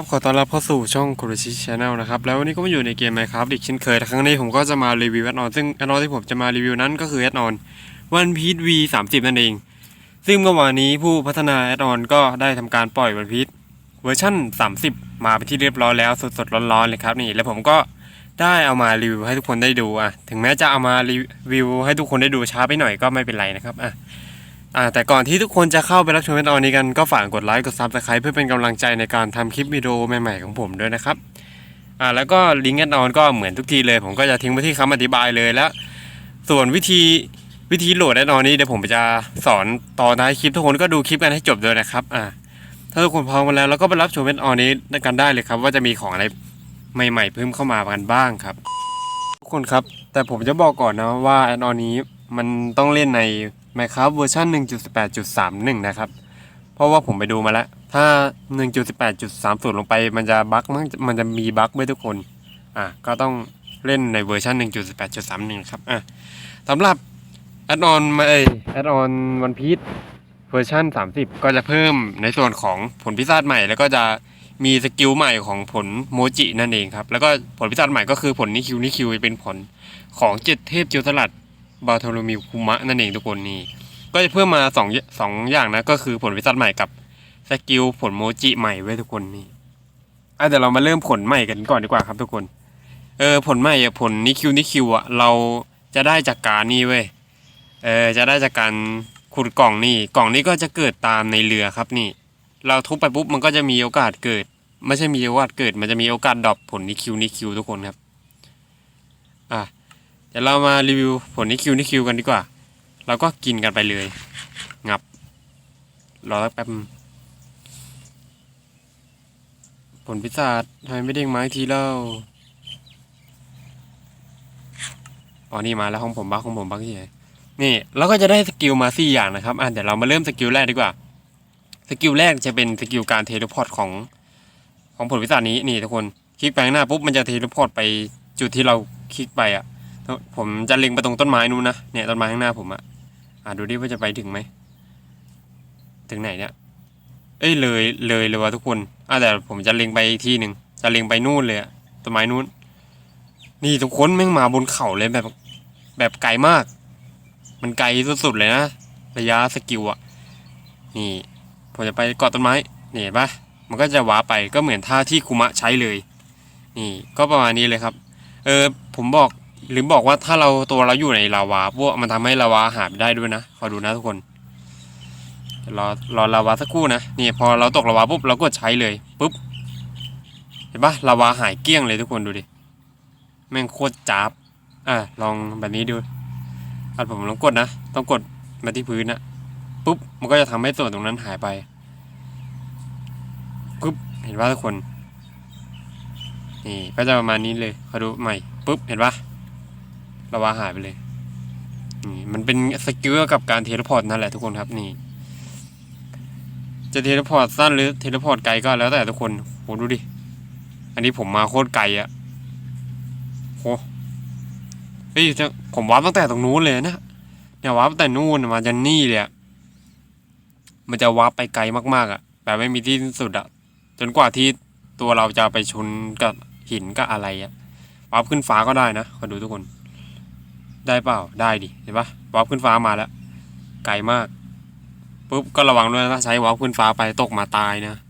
ครับขอต้อนรับเข้าสู่ช่องคุรชิชแนลนะครับ แล้ววันนี้ก็มาอยู่ในเกม Minecraft อีกเช่นเคยครั้งนี้ผมก็จะมารีวิวแอดออน ซึ่งแอดออนที่ผมจะมารีวิวนั้นก็คือแอดออนวันพีท V 30นั่นเอง ซึ่งเมื่อวานนี้ผู้พัฒนาแอดออนก็ได้ทำการปล่อยวันพีทเวอร์ชั่น30มาเป็นที่เรียบร้อยแล้วสดๆร้อนๆเลยครับนี่แล้วผมก็ได้เอามารีวิวให้ทุกคนได้ดูอะถึงแม้จะเอามารีวิวให้ทุกคนได้ดูช้าไปหน่อยก็ไม่เป็นไรนะครับอะ อ่าแต่ก่อนที่ทุกคนจะเข้าไปรับชมตอนนี้กันก็ฝากกดไลค์กดซับสไครป์เพื่อเป็นกำลังใจในการทำคลิปวิดีโอใหม่ๆของผมด้วยนะครับอ่าแล้วก็ลิงก์แอดออนก็เหมือนทุกทีเลย ผมก็จะทิ้งไว้ที่คำอธิบายเลยแล้ว ส่วนวิธีวิธีโหลดแอดออนนี้เดี๋ยวผมจะสอนตอนท้ายคลิปทุกคนก็ดูคลิปกันให้จบด้วยนะครับอ่าถ้าทุกคนพร้อมกันแล้วเราก็ไปรับชมแอดออนนี้กันได้เลยครับ ว่าจะมีของอะไรใหม่ ๆ เพิ่มเข้ามากันบ้างครับ ทุกคนครับ แต่ผมจะบอกก่อนนะว่าแอดออนนี้มันต้องเล่นใน Minecraft เวอร์ชัน1.18.31 นะครับ เพราะว่าผมไปดูมาแล้ว ถ้า 1.18.30 ลงไปมันจะบั๊กมั้งมันจะมีบั๊กไว้ทุกคน อะ ก็ต้องเล่นในเวอร์ชัน1.18.31 ครับ อะสำหรับแอดออนมาเอแอดออนวันพี e เวอร์ชัน30 ก็จะเพิ่มในส่วนของผลพิศาใหม่ แล้วก็จะมีสกิลใหม่ของผลโมจินั่นเองครับ แล้วก็ผลพิศาใหม่ก็คือผลนิคิวนิคิวเป็นผลของเจ็ดเทพจิวสลัด บาโทโลมิวคุมะนั่นเองทุกคนนี่ ก็จะเพิ่มมาสองสองอย่างนะ ก็คือผลวิสัชใหม่กับสกิลผลโมจิใหม่ไว้ทุกคนนี่อะเดี๋ยวเรามาเริ่มผลใหม่กันก่อนดีกว่าครับทุกคน เออผลใหม่ผลนิคิวนิคิวอะเราจะได้จากการนี่เว้ย เออจะได้จากการขุดกล่องนี่ กล่องนี้ก็จะเกิดตามในเรือครับนี่ เราทุบไปปุ๊บมันก็จะมีโอกาสเกิด ไม่ใช่มีโอกาสเกิด มันจะมีโอกาสดรอปผลนิคิวนิคิวทุกคนครับ เดี๋ยวเรามารีวิวผลนิคิวนิคิวกันดีกว่า เราก็กินกันไปเลย งับ รอสักแป๊บ ผลพิศาจทำไมไม่เด้งมาอีกทีเล่า อ๋อ นี่มาแล้วของผมบักของผมบักที่ไหนนี่ เราก็จะได้สกิลมาสี่อย่างนะครับ อะ เดี๋ยวเรามาเริ่มสกิลแรกดีกว่า สกิลแรกจะเป็นสกิลการเทเลพอร์ตของของผลพิศาจนี้ นี่ทุกคน คลิกไปข้างหน้าปุ๊บ มันจะเทเลพอร์ตไปจุดที่เราคลิกไปอะ ผมจะเล็งไปตรงต้นไม้นู้นนะ เนี่ยต้นไม้ข้างหน้าผมอะอะดูดิว่าจะไปถึงไหม ถึงไหนเนี่ย เอ้ยเลยเลยเลยวะทุกคนอะแต่ผมจะเล็งไปอีกที่หนึ่ง จะเล็งไปนู่นเลยอะต้นไม้นู้น นี่ทุกคนแม่งมาบนเขาเลยแบบแบบไกลมาก มันไกลสุดๆเลยนะ ระยะสกิลอะนี่ ผมจะไปเกาะต้นไม้ นี่เห็นปะมันก็จะว้าไปก็เหมือนท่าที่คุมะใช้เลย นี่ก็ประมาณนี้เลยครับ เออผมบอก ลืมบอกว่าถ้าเราตัวเราอยู่ในลาวาพวกมันทำให้ลาวาหายไปได้ด้วยนะขอดูนะทุกคนรอรอลาวาสักครู่นะนี่พอเราตกลาวาปุ๊บเราก็ใช้เลยปุ๊บเห็นปะลาวาหายเกลี้ยงเลยทุกคนดูดิแม่งโคตรจับอะลองแบบนี้ดูอะผมลองกดนะต้องกดมาที่พื้นนะปุ๊บมันก็จะทำให้ส่วนตรงนั้นหายไปปุ๊บเห็นปะทุกคนนี่ก็จะประมาณนี้เลยขอดูใหม่ปุ๊บเห็นปะ ระวาหายไปเลยนี่มันเป็นสกิลกับการเทเลพอร์ตนั่นแหละทุกคนครับนี่ จะเทเลพอร์ตสั้นหรือเทเลพอร์ตไกลก็แล้วแต่ทุกคนโหดูดิ อันนี้ผมมาโคตรไกลอะโหเฮ้ยจะผมวาร์ปตั้งแต่ตรงนู้นเลยนะเนี่ยวาร์ปตั้งแต่นู่นมาจนนี่เลยอะมันจะวาร์ปไปไกลมากๆอะแบบไม่มีที่สุดอะจนกว่าที่ตัวเราจะไปชนกับหินก็อะไรอะวาร์ปขึ้นฟ้าก็ได้นะขอดูทุกคน ได้เปล่าได้ดิเห็นปะวาร์ปขึ้นฟ้ามาแล้ว ไกลมากปุ๊บก็ระวังด้วยนะใช้วาร์ปขึ้นฟ้าไปตกมาตายนะ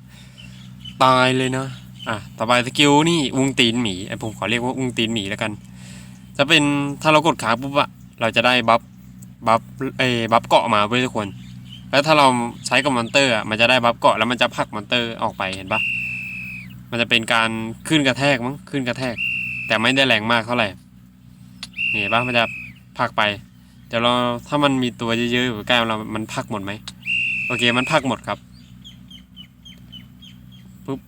ตายเลยนะอะต่อไปสกิลนี่อุ้งตีนหมีไอผมขอเรียกว่าอุ้งตีนหมีแล้วกัน จะเป็นถ้าเรากดขาปุ๊บอะเราจะได้บัฟบัฟเอบัฟเกาะมาเว้ยทุกคน แล้วถ้าเราใช้กับมอนเตอร์อะมันจะได้บัฟเกาะแล้วมันจะผักมอนเตอร์ออกไปเห็นปะมันจะเป็นการขึ้นกระแทกมั้งขึ้นกระแทก แต่ไม่ได้แรงมากเท่าไหร่ เห็นปะมันจะผลักไปเดี๋ยวเราถ้ามันมีตัวเยอะๆอยู่ใกล้เรา มันผลักหมดไหมโอเค มันผลักหมดครับปุ๊บ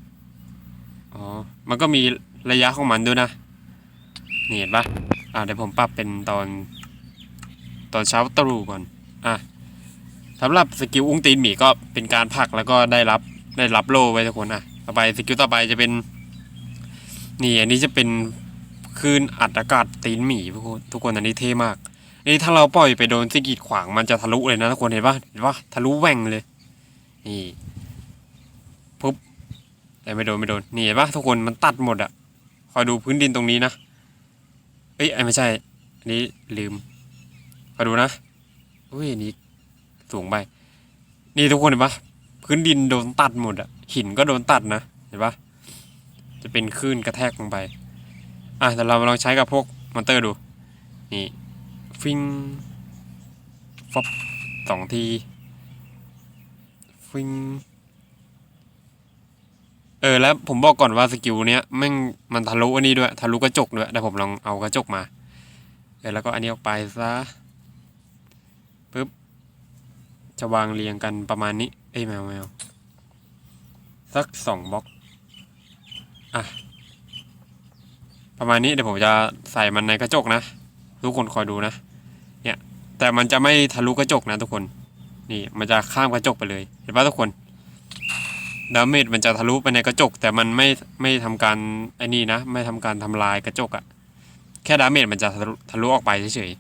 อ๋อมันก็มีระยะของมันด้วยนะนี่เห็นปะอ่าเดี๋ยวผมปรับเป็นตอน ตอนเช้าตรู่ก่อนอะสำหรับสกิลอุ้งตีนหมีก็เป็นการผลักแล้วก็ได้รับได้รับโล่ไว้ทุกคนอะต่อไปสกิลต่อไปจะเป็น นี่อันนี้จะเป็น คืนอัดอากาศตีนหมีทุกคนทุกคนอันนี้เท่มากนี่ถ้าเราปล่อยไปโดนสกิดขวางมันจะทะลุเลยนะทุกคนเห็นปะเห็นปะทะลุแหว่งเลยนี่ปุ๊บแต่ไม่โดนไม่โดนนี่เห็นปะทุกคนมันตัดหมดอะคอยดูพื้นดินตรงนี้นะเอ้ยไอไม่ใช่อันนี้ลืมคอยดูนะอุ้ยอันนี้สูงไปนี่ทุกคนเห็นปะพื้นดินโดนตัดหมดอะหินก็โดนตัดนะเห็นปะจะเป็นคลื่นกระแทกลงไป อะแต่เราลองใช้กับพวกมอนเตอร์ดู นี่ ฟิงฟอบสองที ฟิง เออ แล้วผมบอกก่อนว่าสกิลเนี้ยแม่งมันทะลุอันนี้ด้วย ทะลุกระจกด้วยเดี๋ยวผมลองเอากระจกมา เออ แล้วก็อันนี้ออกไปซะปึ๊บ จะวางเรียงกันประมาณนี้ เอ้ยแมวแมวสักสองบล็อก อะ ประมาณนี้เดี๋ยวผมจะใส่มันในกระจกนะ ทุกคนคอยดูนะ เนี่ย แต่มันจะไม่ทะลุกระจกนะทุกคน นี่มันจะข้ามกระจกไปเลย เห็นปะทุกคนดาเมจมันจะทะลุไปในกระจก แต่มันไม่ไม่ทำการไอ้นี่นะ ไม่ทำการทำลายกระจกอะแค่ดาเมจมันจะทะลุทะลุออกไปเฉย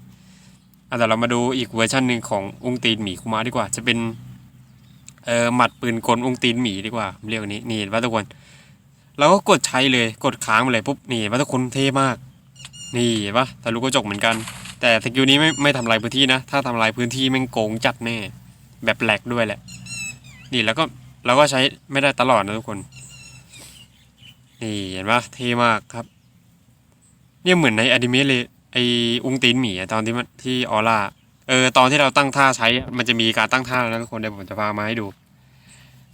ๆอะแต่เรามาดูอีกเวอร์ชันหนึ่งขององค์ตีนหมีคุมาดีกว่า จะเป็นเออหมัดปืนกลองค์ตีนหมีดีกว่าเรียกนนี้นี่เห็นปะทุกคน เราก็กดใช้เลยกดค้างไปเลยปุ๊บนี่เห็นปะทุกคนเท่มาก นี่ปะทะลุกระจกเหมือนกัน แต่สกิลนี้ไม่ไม่ทำลายพื้นที่นะ ถ้าทำลายพื้นที่แม่งโกงจัดแน่แบบแหลกด้วยแหละ นี่แล้วก็เราก็ใช้ไม่ได้ตลอดนะทุกคน นี่เห็นปะเท่มากครับ เนี่ยเหมือนในอนิเมะเลยไออุ้งตีนหมีตอนที่มันที่ออร่าเออตอนที่เราตั้งท่าใช้มันจะมีการตั้งท่าแล้วนะทุกคนเดี๋ยวผมจะพามาให้ดู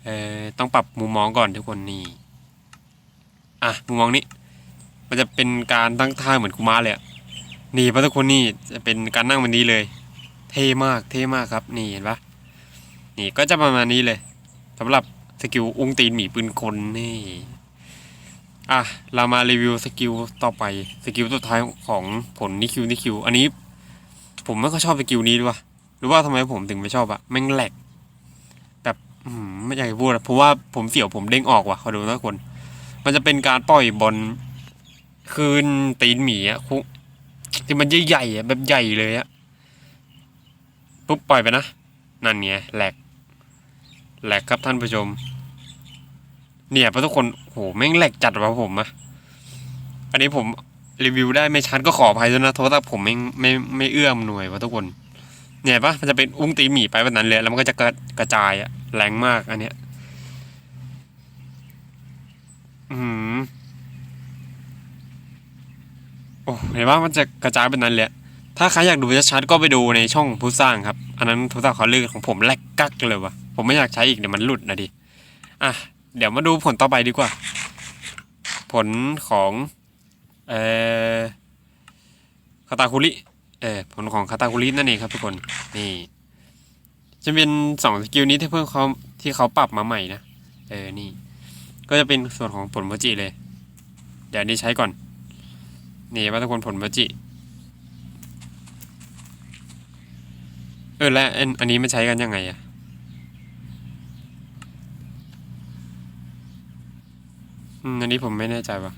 เออต้องปรับมุมมองก่อนทุกคนนี่ อะมุมมองนี้ มันจะเป็นการตั้งท่าเหมือนคุมาเลยอะนี่พระทุกคนนี่จะเป็นการนั่งแบบนี้เลย เท่มากเท่มากครับ นี่เห็นปะนี่ก็จะประมาณนี้เลยสำหรับสกิลอุ้งตีนหมีปืนคนนี่อะเรามารีวิวสกิลต่อไปสกิลสุดท้ายของผลนิคิวนิคิวอันนี้ ผมไม่ค่อยชอบสกิลนี้ด้วยวะหรือว่าทำไมผมถึงไม่ชอบอะแม่งแหลกแบบไม่อยากจะพูดอะเพราะว่าผมเสียวผมเด้งออกว่ะขอดูนะทุกคน มันจะเป็นการปล่อยบอลคืนตีนหมีอะคุที่มันใหญ่ๆอะแบบใหญ่เลยอะปุ๊บปล่อยไปนะ นั่นไงแหลกแหลกครับท่านผู้ชม เนี่ยเพราะทุกคนโหแม่งแหลกจัดว่ะผมอะอันนี้ผมรีวิวได้ไม่ชัดก็ขออภัยด้วยนะโทษถ้าผมไม่ไม่ไม่เอื้อมหน่วยว่ะทุกคน เนี่ยปะมันจะเป็นอุ้งตีนหมีไปแบบนั้นเลยแล้วมันก็จะกระกระจายอะแรงมากอันเนี้ย อืมโอ้เห็นว่ามันจะกระจายเป็นนั้นเลยถ้าใครอยากดูชัดๆก็ไปดูในช่องผู้สร้างครับ อันนั้นผู้สร้างเขาเลือกของผมแลกกักเลยวะผมไม่อยากใช้อีกเดี๋ยวมันหลุดนะดิ อะ เดี๋ยวมาดูผลต่อไปดีกว่า ผลของเอ่อคาตาคุริเออผลของคาตาคุรินั่นเองครับทุกคนนี่จะเป็นสองสกิลนี้ที่เพิ่งเขาที่เขาปรับมาใหม่นะ เออ นี่ ก็จะเป็นส่วนของผลโมจิเลย เดี๋ยวนี้ใช้ก่อน นี่ว่าทุกคนผลโมจิ เออและอันอันนี้มันใช้กันยังไงอะอืมอันนี้ผมไม่แน่ใจว่ะ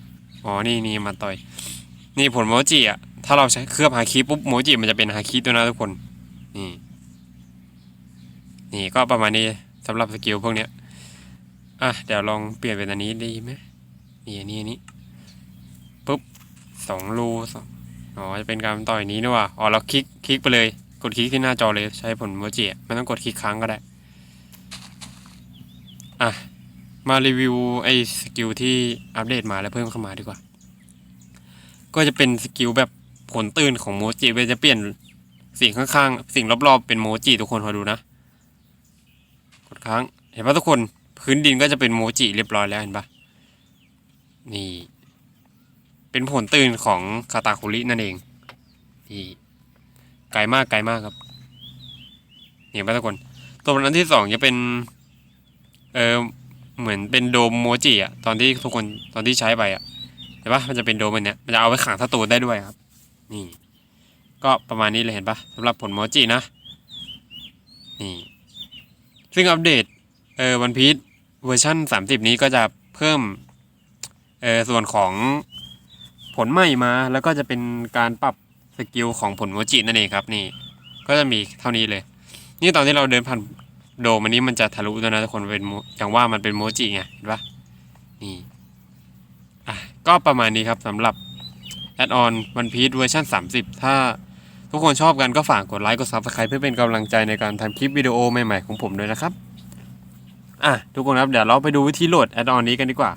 อ๋อ นี่นี่มาต่อย นี่ผลโมจิอะถ้าเราใช้เคลือบฮาคิปุ๊บโมจิมันจะเป็นฮาคิตัวนะทุกคน นี่ นี่ก็ประมาณนี้สำหรับสกิลพวกเนี้ย อะเดี๋ยวลองเปลี่ยนเป็นอันนี้ดีไหมนี่อันนี้อันนี้ปุ๊บสองรูสองอ๋อจะเป็นการต่อยนี้นี่ว่ะอ๋อเราคลิกคลิกไปเลย กดคลิกที่หน้าจอเลยใช้ผลโมจิไม่ต้องกดคลิกครั้งก็ได้ อะ มารีวิวไอ้สกิลที่อัปเดตมาแล้วเพิ่มเข้ามาดีกว่า ก็จะเป็นสกิลแบบผลตื่นของโมจิเวลาจะเปลี่ยนสิ่งข้างๆ สิ่งรอบๆ เป็นโมจิทุกคนคอยดูนะ กดค้าง เห็นปะทุกคน พื้นดินก็จะเป็นโมจิเรียบร้อยแล้วเห็นปะนี่ เป็นผลตื่นของคาตาคุรินั่นเอง นี่ ไกลมากไกลมากครับเห็นปะทุกคน ตัวนั้นที่สองจะเป็น เออเหมือนเป็นโดมโมจิอะตอนที่ทุกคนตอนที่ใช้ไปอะเห็นปะมันจะเป็นโดมอันเนี้ยมันจะเอาไว้ขังศัตรูได้ด้วยครับ นี่ ก็ประมาณนี้เลยเห็นปะสำหรับผลโมจินะ นี่ ซึ่งอัปเดต เออวันพีช เวอร์ชัน30 นี้ก็จะเพิ่มเออส่วนของผลใหม่มาแล้วก็จะเป็นการปรับสกิลของผลโมจินั่นเองครับนี่ ก็จะมีเท่านี้เลย นี่ตอนที่เราเดินผ่านโดมันนี้มันจะทะลุด้วนะทุกคนเป็นอย่างว่ามันเป็นโมจิไงเห็นปะนี่อะก็ประมาณนี้ครับสำหรับแอดออนวันพีซเวอร์ชัน30 ถ้าทุกคนชอบกันก็ฝากกดไลค์กดซับสไคร b e เพื่อเป็นกำลังใจในการทำคลิปวิดีโอใหม่ๆของผมด้วยนะครับ อะทุกคนครับเดี๋ยวเราไปดูวิธีโหลดแอดออนนี้กันดีกว่า